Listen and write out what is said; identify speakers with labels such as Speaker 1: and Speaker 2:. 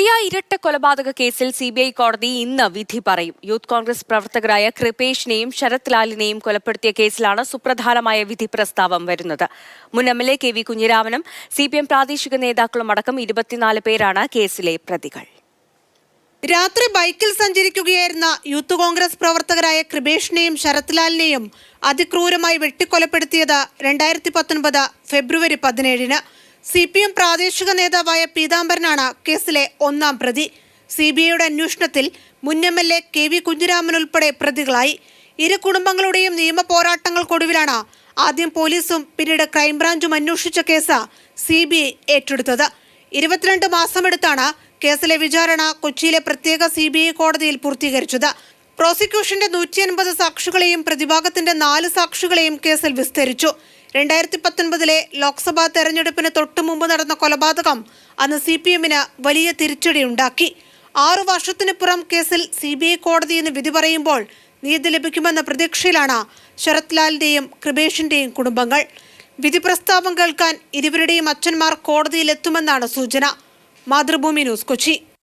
Speaker 1: പെരിയ ഇരട്ട കൊലപാതക കേസിൽ സി ബി ഐ കോടതി ഇന്ന് വിധി പറയും. യൂത്ത് കോൺഗ്രസ് പ്രവർത്തകരായ കൃപേഷിനെയും ശരത് ലാലിനെയും കൊലപ്പെടുത്തിയ കേസിലാണ് സുപ്രധാനമായ വിധി പ്രസ്താവം വരുന്നത്. മുൻ M L A K V കുഞ്ഞിരാമനും C P M പ്രാദേശിക നേതാക്കളും അടക്കം ഇരുപത്തിനാല് പേരാണ് കേസിലെ പ്രതികൾ.
Speaker 2: രാത്രി ബൈക്കിൽ സഞ്ചരിക്കുകയായിരുന്ന യൂത്ത് കോൺഗ്രസ് പ്രവർത്തകരായ കൃപേഷിനെയും ശരത് ലാലിനെയും അതിക്രൂരമായി വെട്ടിക്കൊലപ്പെടുത്തിയത് രണ്ടായിരത്തി പത്തൊൻപത് ഫെബ്രുവരി പതിനേഴിന്. സി പി എം പ്രാദേശിക നേതാവായ പീതാംബരനാണ് കേസിലെ ഒന്നാം പ്രതി. സി ബി ഐയുടെ അന്വേഷണത്തിൽ മുൻ M L A K V Kunhiraman ഉൾപ്പെടെ പ്രതികളായി. ഇരു കുടുംബങ്ങളുടെയും നിയമ പോരാട്ടങ്ങൾക്കൊടുവിലാണ് ആദ്യം പോലീസും പിന്നീട് ക്രൈംബ്രാഞ്ചും അന്വേഷിച്ച കേസ് സി ബി ഐ ഏറ്റെടുത്തത്. ഇരുപത്തിരണ്ട് മാസമെടുത്താണ് കേസിലെ വിചാരണ കൊച്ചിയിലെ പ്രത്യേക സി ബി ഐ കോടതിയിൽ പൂർത്തീകരിച്ചത്. പ്രോസിക്യൂഷന്റെ നൂറ്റി അൻപത് സാക്ഷികളെയും പ്രതിഭാഗത്തിന്റെ നാല് സാക്ഷികളെയും കേസിൽ വിസ്തരിച്ചു. രണ്ടായിരത്തി പത്തൊൻപതിലെ ലോക്സഭാ തെരഞ്ഞെടുപ്പിന് തൊട്ടു മുമ്പ് നടന്ന കൊലപാതകം അന്ന് സി പി എമ്മിന് വലിയ തിരിച്ചടിയുണ്ടാക്കി ആറു വർഷത്തിനുപുറം കേസിൽ സി ബി ഐ കോടതി എന്ന് വിധി പറയുമ്പോൾ നീതി ലഭിക്കുമെന്ന പ്രതീക്ഷയിലാണ് ശരത് ലാലിന്റെയും കൃപേഷിന്റെയും കുടുംബങ്ങൾ. വിധി പ്രസ്താവം കേൾക്കാൻ ഇരുവരുടെയും അച്ഛന്മാർ കോടതിയിലെത്തുമെന്നാണ് സൂചന. മാതൃഭൂമി ന്യൂസ് കൊച്ചി.